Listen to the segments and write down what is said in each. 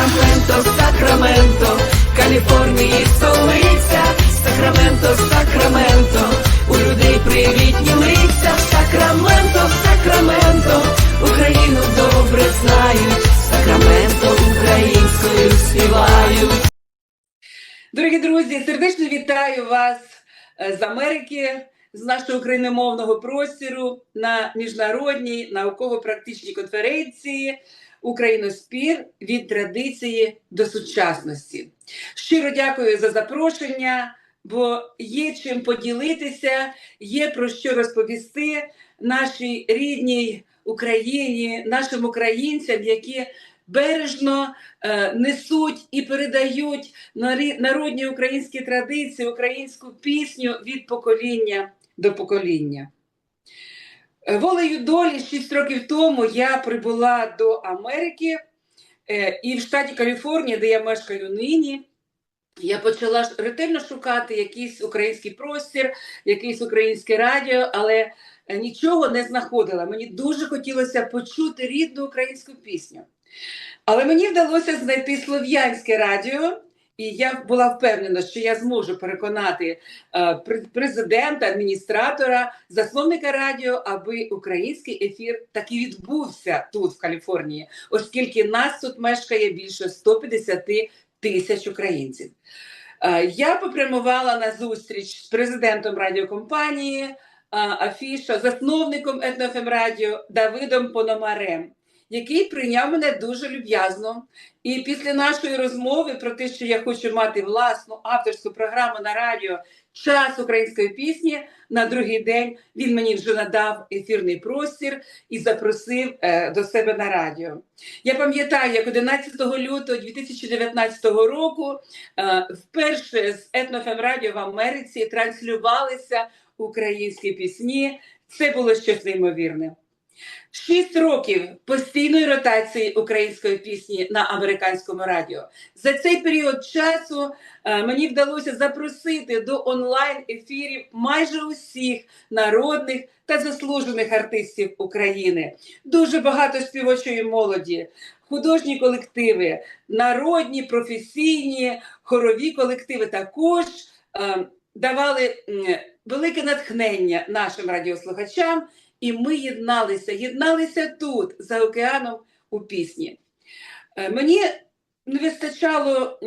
Сакраменто, Сакраменто, Каліфорнії столиця, Сакраменто, Сакраменто, у людей привітні лиця, Сакраменто, Сакраменто, Україну добре знають, Сакраменто українською співають. Дорогі друзі, сердечно вітаю вас е, з Америки, з нашого україномовного простору на міжнародній науково-практичній конференції Україноспір від традиції до сучасності. Щиро дякую за запрошення, бо є чим поділитися, є про що розповісти нашій рідній Україні, нашим українцям, які бережно е, несуть і передають народні українські традиції, українську пісню від покоління до покоління. Е, Волею долі 6 років тому я прибула до Америки е, і в штаті Каліфорнія, де я мешкаю нині. Я почала ретельно шукати якийсь український простір, якийсь українське радіо, але е, нічого не знаходила. Мені дуже хотілося почути рідну українську пісню. Але мені вдалося знайти слов'янське радіо, і я була впевнена, що я зможу переконати е, президента, адміністратора, засновника радіо, аби український ефір таки відбувся тут, в Каліфорнії, оскільки нас тут мешкає більше 150 тисяч українців. Е, Я попрямувала на зустріч з президентом радіокомпанії е, Афіша, засновником етнофем радіо Давидом Пономарем який прийняв мене дуже люб'язно. І після нашої розмови про те, що я хочу мати власну авторську програму на радіо Час української пісні на другий день він мені вже надав ефірний простір і запросив е, до себе на радіо. Я пам'ятаю, як 11 лютого 2019 року е, вперше з етнофем радіо в Америці транслювалися українські пісні. Це було щось неймовірне. Шість років постійної ротації української пісні на американському радіо. За цей період часу е, мені вдалося запросити до онлайн ефірів майже усіх народних та заслужених артистів України. Дуже багато співочої молоді, художні колективи, народні, професійні, хорові колективи також е, давали велике натхнення нашим радіослухачам. І ми єдналися, єдналися тут, за океаном у пісні. Е, Мені не вистачало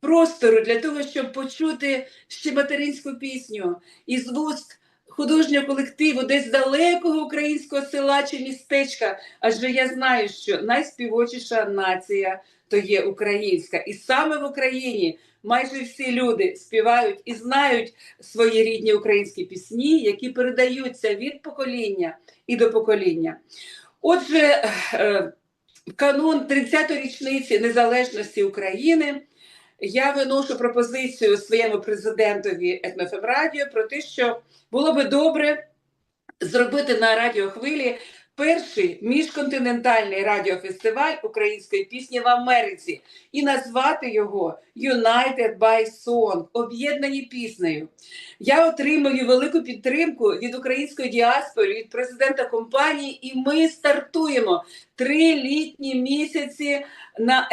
простору для того, щоб почути ще материнську пісню із вуст художнього колективу, десь далекого українського села чи містечка. Адже я знаю, що найспівочіша нація то є українська. І саме в Україні майже всі люди співають і знають свої рідні українські пісні, які передаються від покоління і до покоління. Отже, е, канун 30-ї річниці незалежності України я виношу пропозицію своєму президентові етнофем радіо про те, що було би добре зробити на радіохвилі перший міжконтинентальний радіофестиваль української пісні в Америці і назвати його United by Song об'єднані піснею. Я отримую велику підтримку від української діаспори, від президента компанії, і ми стартуємо три літні місяці на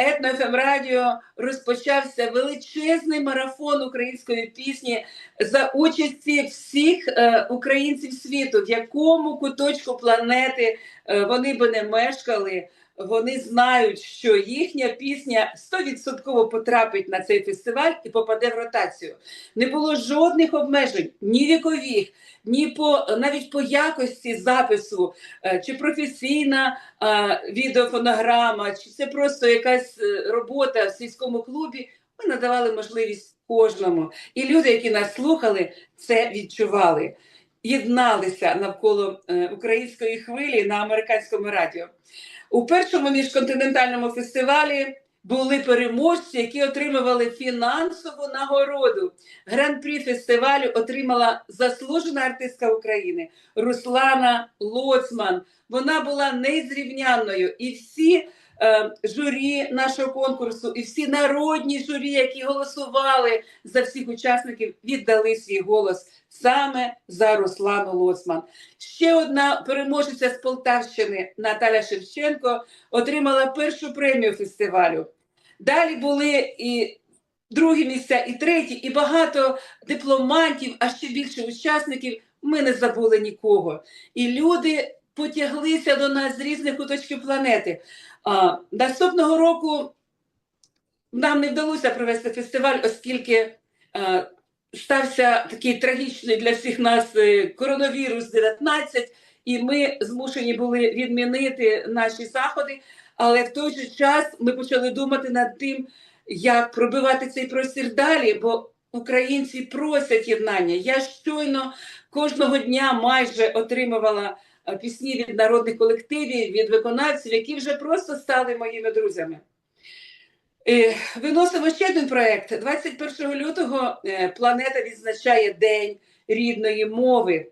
радіо. Розпочався величезний марафон української пісні за участі всіх е, українців світу, в якому куточку планети е, вони би не мешкали. Вони знають, що їхня пісня 100% потрапить на цей фестиваль і попаде в ротацію. Не було жодних обмежень, ні вікових, ні по навіть по якості запису, е, чи професійна е, відеофонограма, чи це просто якась е, робота в сільському клубі. Ми надавали можливість кожному. І люди, які нас слухали, це відчували. Єдналися навколо української хвилі на американському радіо. У першому міжконтинентальному фестивалі були переможці, які отримували фінансову нагороду. Гран-прі фестивалю отримала заслужена артистка України Руслана Лоцман. Вона була незрівнянною, і всі журі нашого конкурсу, і всі народні журі, які голосували за всіх учасників, віддали свій голос саме за Руслану Лоцман. Ще одна переможеця з Полтавщини Наталя Шевченко отримала першу премію фестивалю. Далі були і другі місця, і треті, і багато дипломантів, а ще більше учасників. Ми не забули нікого. І люди потяглися до нас з різних куточків планети. А, наступного року нам не вдалося провести фестиваль, оскільки а, стався такий трагічний для всіх нас е, коронавірус 19 і ми змушені були відмінити наші заходи. Але в той же час ми почали думати над тим, як пробивати цей простір далі, бо українці просять єднання. Я щойно кожного дня майже отримувала е, пісні від народних колективів, від виконавців, які вже просто стали моїми друзями. Е, Виносимо ще один проект. 21 лютого е, планета відзначає День рідної мови.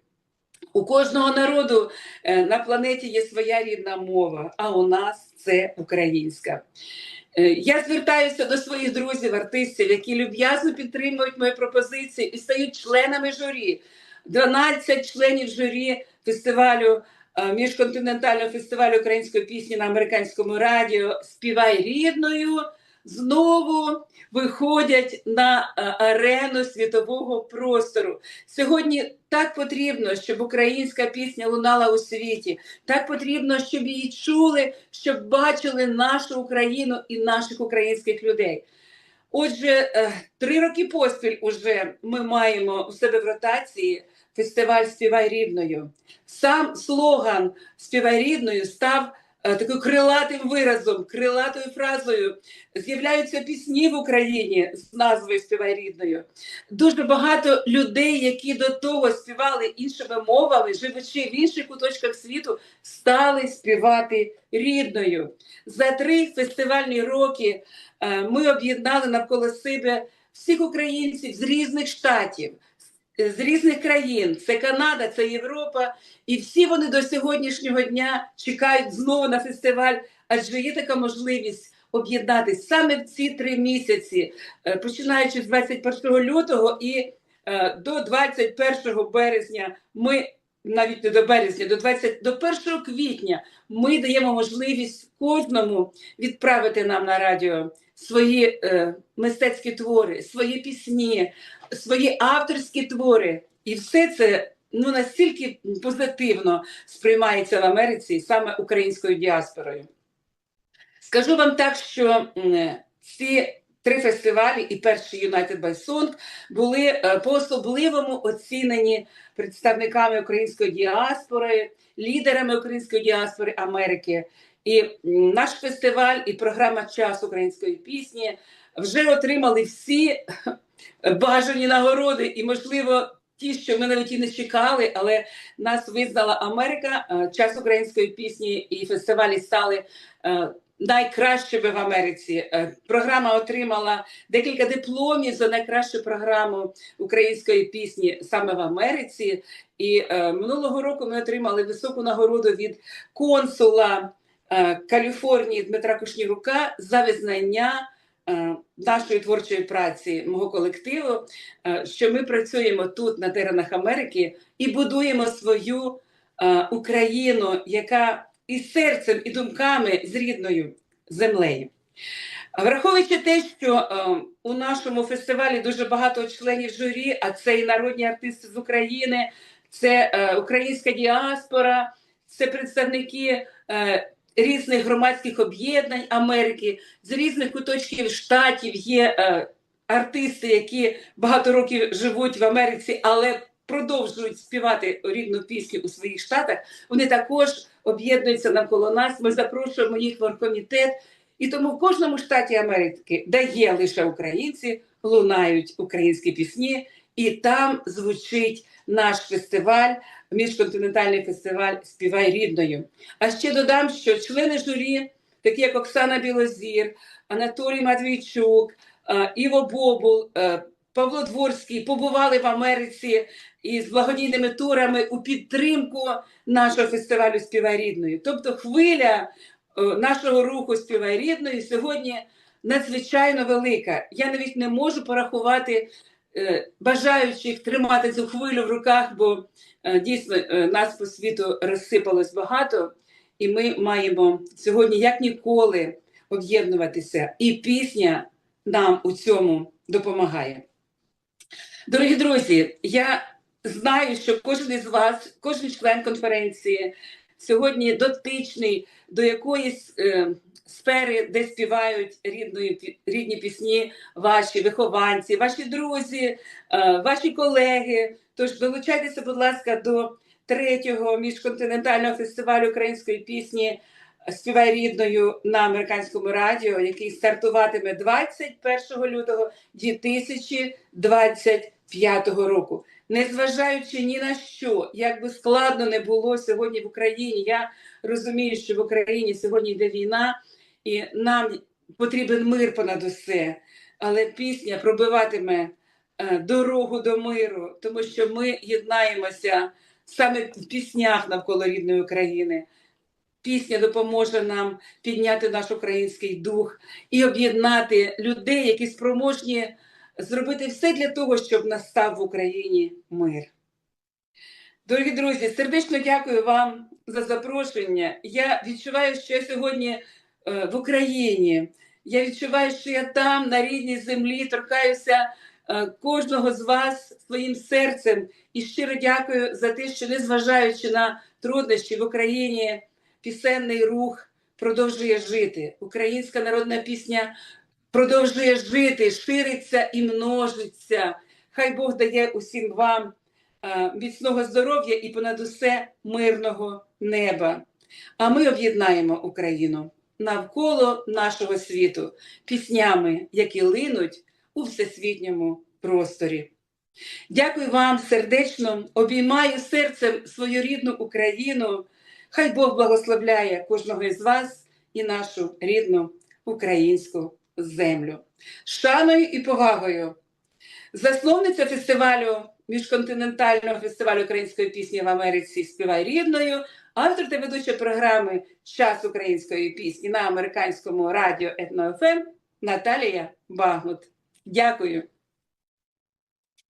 У кожного народу е, на планеті є своя рідна мова, а у нас це українська. Я звертаюся до своїх друзів, артистів, які люб'язно підтримують мої пропозиції і стають членами журі. 12 членів журі фестивалю, е, міжконтинентального фестивалю української пісні на американському радіо Співай рідною. Знову виходять на е, арену світового простору. Сьогодні так потрібно, щоб українська пісня лунала у світі. Так потрібно, щоб її чули, щоб бачили нашу Україну і наших українських людей. Отже, е, три роки поспіль уже ми маємо у себе в ротації фестиваль Співай рідною. Сам слоган Співай рідною став е, таким крилатим виразом, крилатою фразою. З'являються пісні в Україні з назвою Співай рідною. Дуже багато людей, які до того співали іншими мовами, живучи в інших куточках світу, стали співати рідною. За три фестивальні роки е, ми об'єднали навколо себе всіх українців з різних штатів, з різних країн. Це Канада, це Європа, і всі вони до сьогоднішнього дня чекають знову на фестиваль, адже є така можливість об'єднатися саме в ці три місяці, е, починаючи з 21 лютого і е, до 21 березня. Ми навіть не до березня, до 20, до 1 квітня ми даємо можливість кожному відправити нам на радіо свої е, мистецькі твори, свої пісні, свої авторські твори. І все це ну настільки позитивно сприймається в Америці саме українською діаспорою. Скажу вам так, що ці три фестивалі і перший United by Song були е, по-особливому оцінені представниками української діаспори, лідерами української діаспори Америки. І наш фестиваль і програма Час української пісні вже отримали всі бажані нагороди, і, можливо, ті, що ми навіть і не чекали, але нас визнала Америка. Е, Час української пісні і фестивалі стали е, найкращими в Америці. Е, Програма отримала декілька дипломів за найкращу програму української пісні саме в Америці. І е, минулого року ми отримали високу нагороду від консула е, Каліфорнії Дмитра Кушнірука за визнання нашої творчої праці, мого колективу, що ми працюємо тут на теренах Америки і будуємо свою Україну, яка і серцем, і думками з рідною землею. Враховуючи те, що е, у нашому фестивалі дуже багато членів журі, а це і народні артисти з України, це е, українська діаспора, це представники е, різних громадських об'єднань Америки, з різних куточків штатів є е, артисти, які багато років живуть в Америці, але продовжують співати рідну пісню у своїх штатах. Вони також об'єднуються навколо нас. Ми запрошуємо їх в оргкомітет. І тому в кожному штаті Америки, де є лише українці, лунають українські пісні, і там звучить наш фестиваль, міжконтинентальний фестиваль Співай рідною. А ще додам, що члени журі, такі як Оксана Білозір, Анатолій Матвійчук, е, Іво Бобул, е, Павло Дворський побували в Америці із благодійними турами у підтримку нашого фестивалю Співай рідною. Тобто хвиля е, нашого руху Співай рідною сьогодні надзвичайно велика. Я навіть не можу порахувати е, бажаючих тримати цю хвилю в руках, бо е, дійсно нас по світу розсипалось багато, і ми маємо сьогодні, як ніколи, об'єднуватися, і пісня нам у цьому допомагає. Дорогі друзі, я знаю, що кожен із вас, кожен член конференції сьогодні дотичний до якоїсь е, сфери, де співають рідної, рідні пісні ваші вихованці, ваші друзі, е, ваші колеги. Тож долучайтеся, будь ласка, до третього міжконтинентального фестивалю української пісні Співай рідною на американському радіо, який стартуватиме 21 лютого 2025 року. Незважаючи ні на що, як би складно не було сьогодні в Україні, я розумію, що в Україні сьогодні йде війна, і нам потрібен мир понад усе. Але пісня пробиватиме е, дорогу до миру, тому що ми єднаємося саме в піснях навколо рідної України. Пісня допоможе нам підняти наш український дух і об'єднати людей, які спроможні зробити все для того, щоб настав в Україні мир. Дорогі друзі, сердечно дякую вам за запрошення. Я відчуваю, що я сьогодні е, в Україні. Я відчуваю, що я там, на рідній землі, торкаюся е, кожного з вас своїм серцем. І щиро дякую за те, що незважаючи на труднощі в Україні, пісенний рух продовжує жити. Українська народна пісня продовжує жити, шириться і множиться. Хай Бог дає усім вам е, міцного здоров'я і понад усе мирного неба. А ми об'єднаємо Україну навколо нашого світу піснями, які линуть у всесвітньому просторі. Дякую вам сердечно, обіймаю серцем свою рідну Україну. Хай Бог благословляє кожного із вас і нашу рідну українську землю. Шаною і повагою. Засновниця фестивалю міжконтинентального фестивалю української пісні в Америці Співай рідною, автор та ведуча програми Час української пісні на американському радіо Етно ФМ Наталія Багмут. Дякую.